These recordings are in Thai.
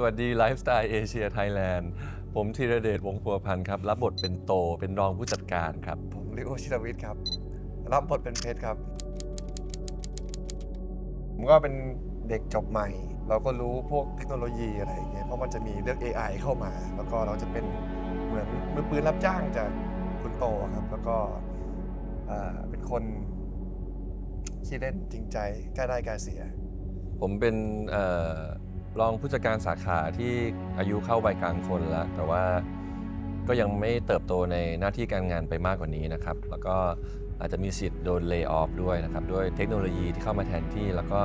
สวัสดีไลฟ์สไตล์เอเชียไทยแลนด์ผมธีรเดชวงศ์พัวพันธ์ครับ รับบทเป็นโตเป็นรองผู้จัดการครับ ผมลิโอชิรวิทย์ครับ รับบทเป็นเพชรครับ ผมก็เป็นเด็กจบใหม่ เราก็รู้พวกเทคโนโลยีอะไรอย่างเงี้ยเพราะมันจะมีเรื่อง AI เข้ามา แล้วก็เราจะเป็นเหมือนมือปืนรับจ้างจากคุณโตครับ แล้วก็อ่าเป็นคนขี้เล่นจริงใจกล้าได้กล้าเสีย ผมเป็นเอ่อ รองผู้จัดการสาขาที่อายุเข้าวัยกลางคนแล้ว แต่ว่าก็ยังไม่เติบโตในหน้าที่การงานไปมากกว่านี้นะครับ แล้วก็อาจจะมีสิทธิ์โดนเลิกออฟด้วยนะครับ ด้วยเทคโนโลยีที่เข้ามาแทนที่ แล้วก็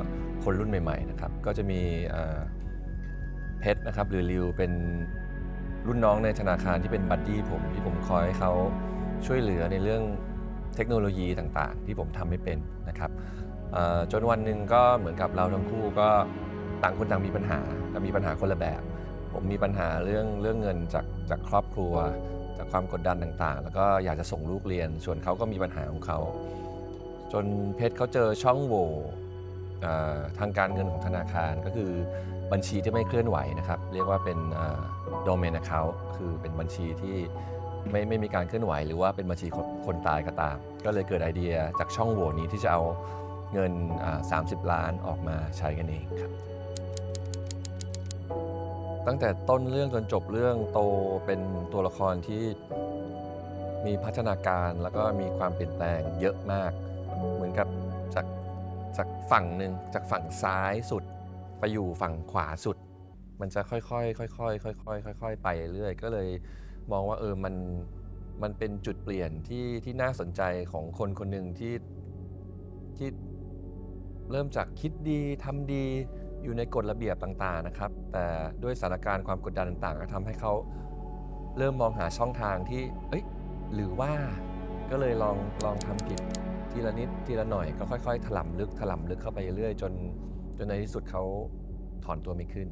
คนรุ่นใหม่ๆนะครับ ก็จะมีเพชรนะครับหรือริวเป็นรุ่นน้องในธนาคารที่เป็นบัดดี้ผมที่ผมคอยให้เขาช่วยเหลือในเรื่องเทคโนโลยีต่างๆ ที่ผมทำไม่เป็นนะครับจนวันหนึ่งก็เหมือนกับเราทั้งคู่ก็ ต่างคนต่างมีปัญหาแต่มีปัญหาคนละแบบ ผมมีปัญหาเรื่องเรื่องเงินจากจากครอบครัว จากความกดดันต่างๆ แล้วก็อยากจะส่งลูกเรียน ส่วนเขาก็มีปัญหาของเขา จนเพชรเขาเจอช่องโหว่ทางการเงินของธนาคารก็คือบัญชีที่ไม่เคลื่อนไหวนะครับ เรียกว่าเป็นโดเมน account คือเป็นบัญชีที่ไม่ไม่มีการเคลื่อนไหว หรือว่าเป็นบัญชีคนคนตายก็ตาม ก็เลยเกิดไอเดียจากช่องโหว่นี้ที่จะเอาเงิน 30 ล้านออกมาใช้กันเองครับ ตั้งแต่ต้นเรื่องจนจบเรื่องโตเป็นตัวละครที่มีพัฒนาการแล้วก็มีความเปลี่ยนแปลงเยอะมาก เหมือนกับจากจากฝั่งหนึ่งจากฝั่งซ้ายสุดไปอยู่ฝั่งขวาสุด มันจะค่อยๆค่อยๆค่อยๆค่อยๆไปเรื่อยก็เลยมองว่าเออมันมันเป็นจุดเปลี่ยนที่ที่น่าสนใจของคนคนหนึ่งที่ที่เริ่มจากคิดดีทำดี อยู่ในกฎระเบียบต่างๆนะครับ แต่ด้วยสถานการณ์ความกดดันต่างๆ ก็ทำให้เขาเริ่มมองหาช่องทางที่ เอ้ย หรือว่าก็เลยลองลองทำผิดทีละนิดทีละหน่อยก็ค่อยๆ ถล่ำลึกถล่ำลึกเข้าไปเรื่อยๆจนจนในที่สุดเขาถอนตัวไม่ขึ้น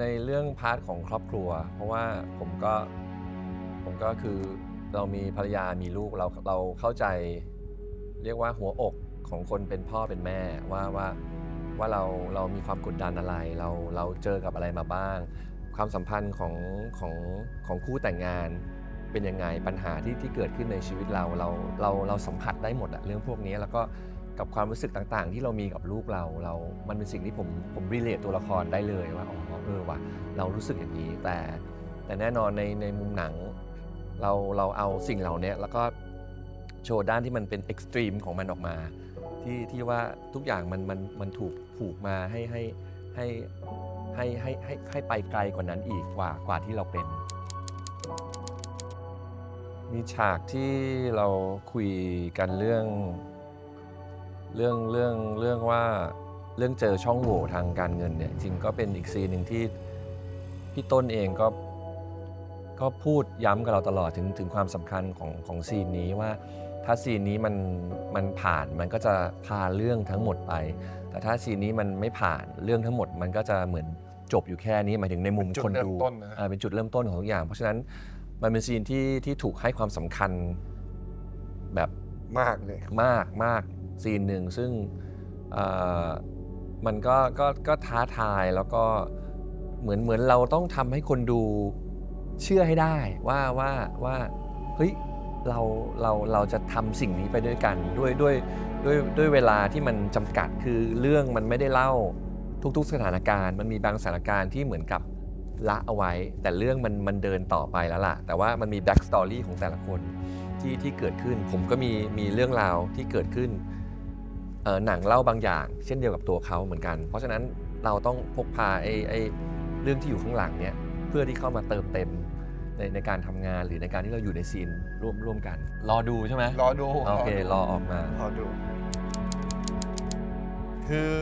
ในเรื่องพาร์ทของครอบครัว เพราะว่าผมก็ผมก็คือเรามีภรรยามีลูกเราเราเข้าใจ เรียกว่าหัวอก ของคนเป็นพ่อเป็นแม่ว่าว่าว่าเราเรามีความกดดันอะไร เราเราเจอกับอะไรมาบ้าง ความสัมพันธ์ของของของคู่แต่งงานเป็นยังไงปัญหาที่ที่เกิดขึ้นในชีวิตเราเราเราเราสัมผัสได้หมดอะเรื่องพวกนี้แล้วก็กับความรู้สึกต่างๆ ที่เรามีกับลูกเราเรา มันเป็นสิ่งที่ผมผมรีเลทตัวละครได้เลยว่าอ๋อเออว่ะเรารู้สึกอย่างนี้แต่ แต่แน่นอนในในมุมหนัง เราเราเอาสิ่งเหล่านี้แล้วก็โชว์ด้านที่มันเป็นเอ็กซ์ตรีมของมันออกมา ที่ที่ว่าทุกอย่างมันมันมันถูกผูกมาให้ให้ให้ให้ให้ให้ให้ไปไกลกว่านั้นอีกกว่ากว่าที่เราเป็น มีฉากที่เราคุยกันเรื่อง เรื่องเรื่องเรื่องว่าเรื่องเจอช่องโหว่ทางการเงินเนี่ยจริงก็เป็นอีกซีนหนึ่งที่พี่ต้นเองก็ก็พูดย้ำกับเราตลอดถึงถึงความสำคัญของของซีนนี้ว่า ถ้าซีนนี้มันมันผ่านมันก็จะพาเรื่องทั้งหมดไป แต่ถ้าซีนนี้มันไม่ผ่านเรื่องทั้งหมด มันก็จะเหมือนจบอยู่แค่นี้หมายถึงในมุมเป็นจุดคนเริ่ดูมต้นนะ อ่าเป็นจุดเริ่มต้นของทุกอย่าง เพราะฉะนั้นมันเป็นซีนที่ที่ถูกให้ความสำคัญแบบ มากเลย มากมากซีนหนึ่งซึ่งเอ่อมันก็ก็ก็ท้าทายแล้วก็เหมือนเหมือนเราต้องทำให้คนดูเชื่อให้ได้ว่าว่าว่าเฮ้ย เราเราเราจะทำสิ่งนี้ไปด้วยกันด้วยด้วยด้วยด้วยเวลาที่มันจำกัดคือเรื่องมันไม่ได้เล่าทุก ๆ สถานการณ์ มันมีบางสถานการณ์ที่เหมือนกับละเอาไว้ แต่เรื่องมันมันเดินต่อไปแล้วล่ะ แต่ว่ามันมีแบ็กสตอรี่ของแต่ละคนที่ที่เกิดขึ้น ผมก็มีมีเรื่องราวที่เกิดขึ้นหนังเล่าบางอย่าง เช่นเดียวกับตัวเขาเหมือนกัน เพราะฉะนั้นเราต้องพกพาไอ้ไอ้เรื่องที่อยู่ข้างหลังเนี่ยเพื่อที่เข้ามาเติมเต็ม ในในการทำงานหรือในการที่เราอยู่ในซีนร่วมร่วมกัน รอดูใช่ไหมรอดูโอเครอออกมา รอดู คือ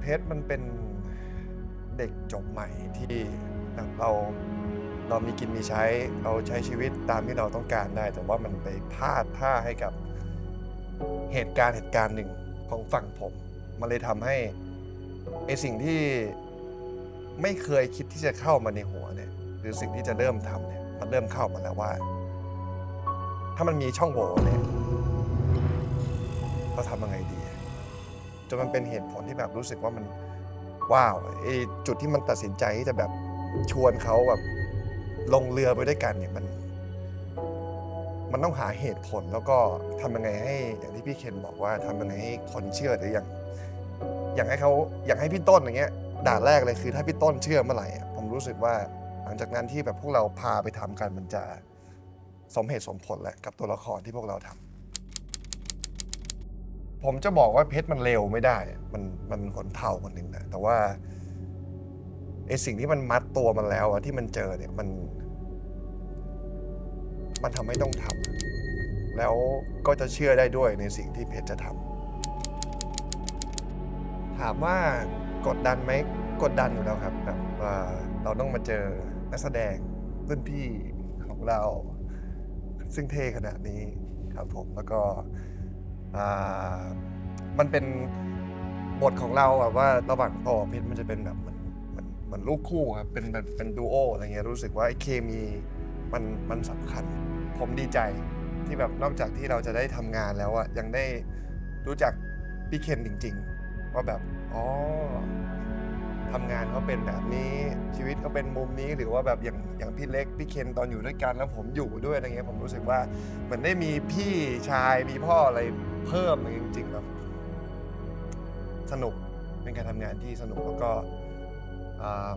เพชรมันเป็นเด็กจบใหม่ที่แบบเราเรามีกินมีใช้ เราใช้ชีวิตตามที่เราต้องการได้ แต่ว่ามันไปพลาดท่าให้กับเหตุการณ์เหตุการณ์หนึ่งของฝั่งผม มันเลยทำให้ไอสิ่งที่ไม่เคยคิดที่จะเข้ามาในหัวเนี่ยห รือสิ่งที่จะเริ่มทำเนี่ยมันเริ่มเข้ามาแล้วว่า ถ้ามันมีช่องโหว่เนี่ยเราทำยังไงดีจนมันเป็นเหตุผลที่แบบรู้สึกว่ามันว้าวไอ้จุดที่มันตัดสินใจที่จะแบบชวนเขาแบบลงเรือไปด้วยกันเนี่ยมัน มันต้องหาเหตุผลแล้วก็ทำยังไงให้อย่างที่พี่เคนบอกว่าทำยังไงให้คนเชื่อหรืออย่างอย่างให้เขาอย่างให้พี่ต้นอย่างเงี้ยด่านแรกเลยคือถ้าพี่ต้นเชื่อเมื่อไหร่อะผมรู้สึกว่า ลังจากนั้นที่แบบพวกเราพาไปทำกันมันจะสมเหตุสมผลแหละกับตัวละครที่พวกเราทำผมจะบอกว่าเพชรมันเร็วไม่ได้ มันมันขนเผาคนหนึ่งนะแต่ว่าไอสิ่งที่มันมัดตัวมันแล้วอะที่มันเจอเนี่ยมัน มันทำให้ต้องทำแล้วก็จะเชื่อได้ด้วยในสิ่งที่เพชรจะทำถามว่ากดดันไหมกดดันอยู่แล้วครับแบบเราต้องมาเจอ นักแสดงรุ่นพี่ของเรา ซึ่งเท่ขนาดนี้ครับผมแล้วก็มันเป็นบทของเราแบบว่าระหว่างต่อเพชรมันจะเป็นแบบเหมือนเหมือนเหมือนลูกคู่ครับเป็นเป็นเป็นดูโออะไรเงี้ยรู้สึกว่าไอ้เคมีมันมันสำคัญ ผมดีใจที่แบบนอกจากที่เราจะได้ทำงานแล้วอะยังได้รู้จักพี่เคนจริง ๆ ว่าแบบอ๋อ ทำงานเขาเป็นแบบนี้ชีวิตเขาเป็นมุมนี้หรือว่าแบบอย่างอย่างพี่เล็กพี่เคนตอนอยู่ด้วยกันแล้วผมอยู่ด้วยอะไรเงี้ยผมรู้สึกว่าเหมือนได้มีพี่ชายมีพ่ออะไรเพิ่มจริงๆแบบสนุกเป็นการทำงานที่สนุกแล้วก็อ่า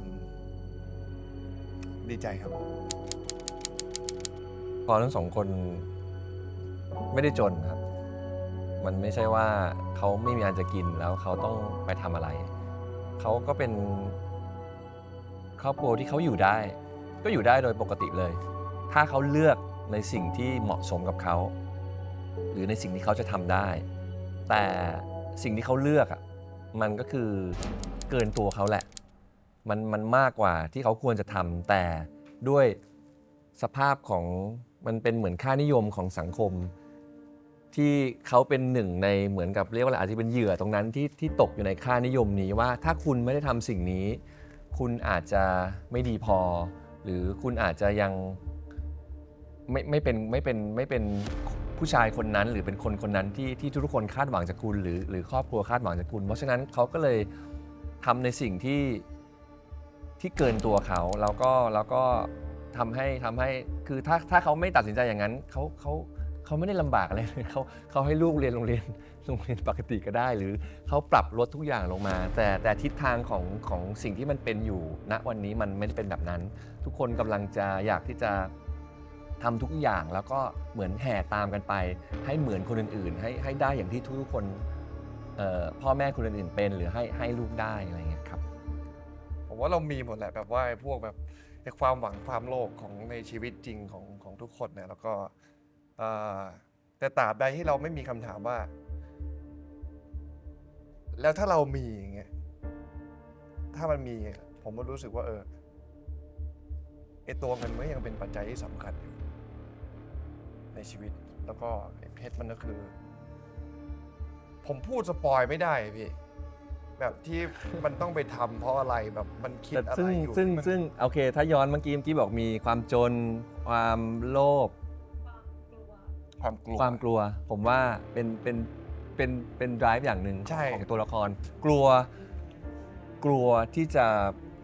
ดีใจครับ พอทั้งสองคนไม่ได้จนครับ มันไม่ใช่ว่าเขาไม่มีอันจะกินแล้วเขาต้องไปทำอะไร เขาก็เป็นครอบครัวที่เขาอยู่ได้ ก็อยู่ได้โดยปกติเลย ถ้าเขาเลือกในสิ่งที่เหมาะสมกับเขา หรือในสิ่งที่เขาจะทำได้ แต่สิ่งที่เขาเลือกอะมันก็คือเกินตัวเขาแหละ มันมันมากกว่าที่เขาควรจะทำแต่ด้วยสภาพของมันเป็นเหมือนค่านิยมของสังคม ที่เขาเป็นหนึ่งในเหมือนกับเรียกว่าอะไรอาจจะเป็นเหยื่อตรงนั้นที่ที่ตกอยู่ในค่านิยมนี้ว่า ถ้าคุณไม่ได้ทำสิ่งนี้ คุณอาจจะไม่ดีพอ หรือคุณอาจจะยังไม่ไม่เป็นไม่เป็นไม่เป็นผู้ชายคนนั้น หรือเป็นคนคนนั้นที่ที่ทุกคนคาดหวังจากคุณหรือหรือครอบครัวคาดหวังจากคุณ เพราะฉะนั้นเขาก็เลยทำในสิ่งที่ที่เกินตัวเขาแล้วก็แล้วก็ทำให้ทำให้คือถ้าถ้าเขาไม่ตัดสินใจอย่างนั้นเขาเขา เขาไม่ได้ลำบากอะไรเลยเขาเขาให้ลูกเรียนโรงเรียนโรงเรียนปกติก็ได้ หรือเขาปรับลดทุกอย่างลงมา แต่แต่ทิศทางของของสิ่งที่มันเป็นอยู่ณวันนี้มันไม่ได้เป็นแบบนั้น ทุกคนกำลังจะอยากที่จะทำทุกอย่างแล้วก็เหมือนแห่ตามกันไป ให้เหมือนคนอื่น ๆ ให้ให้ได้อย่างที่ทุกๆคนพ่อแม่คนอื่นๆเป็น หรือให้ให้ลูกได้อะไรอย่างเงี้ยครับผมว่าเรามีหมดแหละแบบว่าพวกแบบความหวังความโลภของในชีวิตจริงของของทุกคนเนี่ยแล้วก็ แต่ตราบใดที่เราไม่มีคำถามว่า แล้วถ้าเรามีอย่างเงี้ยถ้ามันมีผมก็รู้สึกว่าเออไอตัวเงินมันก็ยังเป็นปัจจัยที่สำคัญอยู่ในชีวิตแล้วก็ไอเพชรมันก็คือ ผมพูดสปอยไม่ได้พี่แบบที่มันต้องไปทำเพราะอะไรแบบมันคิดอะไรอยู่ซึ่งมันซึ่งโอเค ถ้าย้อนเมื่อกี้เมื่อกี้บอกมีความจน ความโลภ ความกลัว ความกลัวผมว่าเป็นเป็นเป็นเป็น drive อย่างหนึ่งใช่ ของตัวละคร กลัว กลัวที่จะ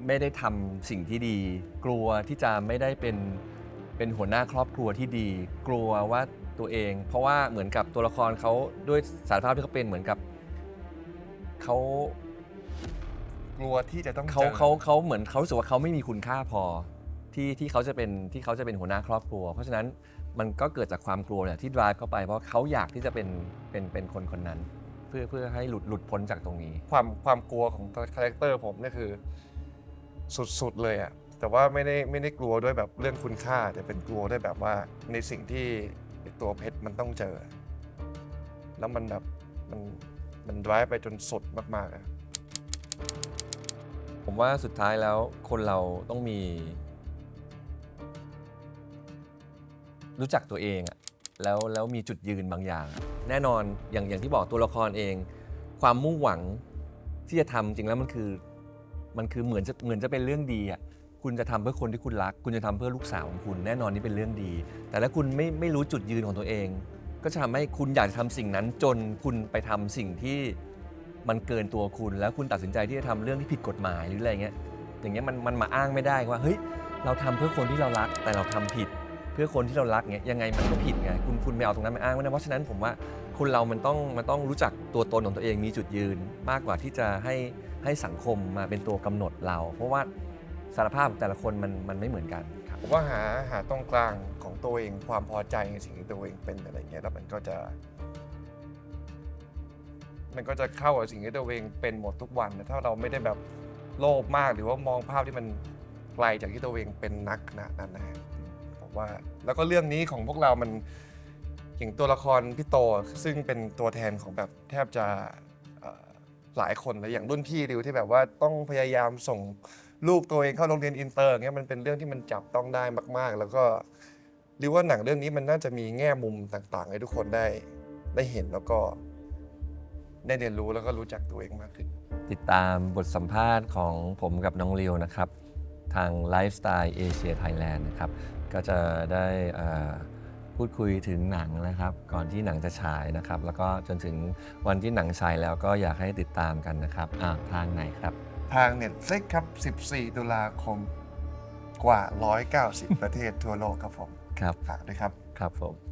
ไม่ได้ทำสิ่งที่ดี กลัวที่จะไม่ได้เป็นเป็นหัวหน้าครอบครัวที่ดี กลัวว่าตัวเอง เพราะว่าเหมือนกับตัวละครเขาด้วยสารภาพที่เขาเป็นเหมือนกับเขากลัวที่จะต้องเขาจอ เขาเขาเหมือนเขารู้สึกว่าเขาไม่มีคุณค่าพอที่ที่เขาจะเป็นที่เขาจะเป็นหัวหน้าครอบครัว เพราะฉะนั้น มันก็เกิดจากความกลัวเนี่ยที่ drive เข้าไปเพราะเขาอยากที่จะเป็นเป็นเป็นคนคนนั้น เพื่อเพื่อให้หลุดหลุดพ้นจากตรงนี้ ความความกลัวของคาแรคเตอร์ผมเนี่ยคือ สุดๆเลยอะแต่ว่าไม่ได้ไม่ได้กลัวด้วยแบบเรื่องคุณค่า แต่เป็นกลัวด้วยแบบว่าในสิ่งที่ไอ้ตัวเพชรมันต้องเจอ แล้วมันแบบมันมันร้ายไปจนสุดมากๆอะผมว่าสุดท้ายแล้วคนเราต้องมี รู้จักตัวเองอะแล้วแล้วมีจุดยืนบางอย่าง แน่นอนอย่างอย่างที่บอกตัวละครเอง ความมุ่งหวังที่จะทำจริงแล้วมันคือมันคือเหมือนจะเหมือนจะเป็นเรื่องดีอะคุณจะทำเพื่อคนที่คุณรัก คุณจะทำเพื่อลูกสาวของคุณ แน่นอนนี่เป็นเรื่องดี แต่ถ้าคุณไม่ไม่รู้จุดยืนของตัวเอง ก็จะทำให้คุณอยากจะทำสิ่งนั้นจนคุณไปทำสิ่งที่มันเกินตัวคุณ แล้วคุณตัดสินใจที่จะทำเรื่องที่ผิดกฎหมายหรืออะไรเงี้ย อย่างเงี้ยมันมันมาอ้างไม่ได้ว่าเฮ้ยเราทำเพื่อคนที่เรารักแต่เราทำผิด พื่อคนที่เรารักเงี้ยยังไงมันก็ผิดไงคุณคุณไม่เอาตรงนั้นมาอ้างไม่ได้เพราะฉะนั้นผมว่าคนเรามันต้องมันต้องรู้จักตัวตนของตัวเองมีจุดยืน มากกว่าที่จะให้ให้สังคมมาเป็นตัวกำหนดเรา เพราะว่าสารภาพของแต่ละคนมันมันไม่เหมือนกันครับผมว่าหาหาตรงกลางของตัวเองความพอใจในสิ่งที่ตัวเองเป็นอะไรเงี้ยแล้วมันก็จะ มันก็จะเข้ากับสิ่งที่ตัวเองเป็นหมดทุกวันนะถ้าเราไม่ได้แบบโลภมากหรือว่ามองภาพที่มันไกลจากที่ตัวเองเป็นนักขนาดนั้นนะ ผมว่า แล้วก็เรื่องนี้ของพวกเรามันอย่างตัวละครพี่โตซึ่งเป็นตัวแทนของแบบแทบจะเอ่อหลายคนเลยอย่างรุ่นพี่ดิวที่แบบว่าต้องพยายามส่งลูกตัวเองเข้าโรงเรียนอินเตอร์เงี้ยมันเป็นเรื่องที่มันจับต้องได้มาก ๆ แล้วก็ริวว่าหนังเรื่องนี้มันน่าจะมีแง่มุมต่างๆ ให้ทุกคนได้ได้เห็นแล้วก็ ได้เรียนรู้แล้วก็รู้จักตัวเองมากขึ้น ติดตามบทสัมภาษณ์ของผมกับน้องเลียวนะครับ ทางไลฟ์สไตล์เอเชียไทยแลนด์นะครับ ก็จะได้เอ่อพูดคุยถึงหนังนะครับ ก่อนที่หนังจะฉายนะครับ แล้วก็จนถึงวันที่หนังฉายแล้วก็อยากให้ติดตามกันนะครับอ่าทางไหนครับ ทาง Netflix ครับ 14 ตุลาคมกว่า 190 ประเทศทั่วโลกครับผม ครับฝากด้วยครับ ครับผม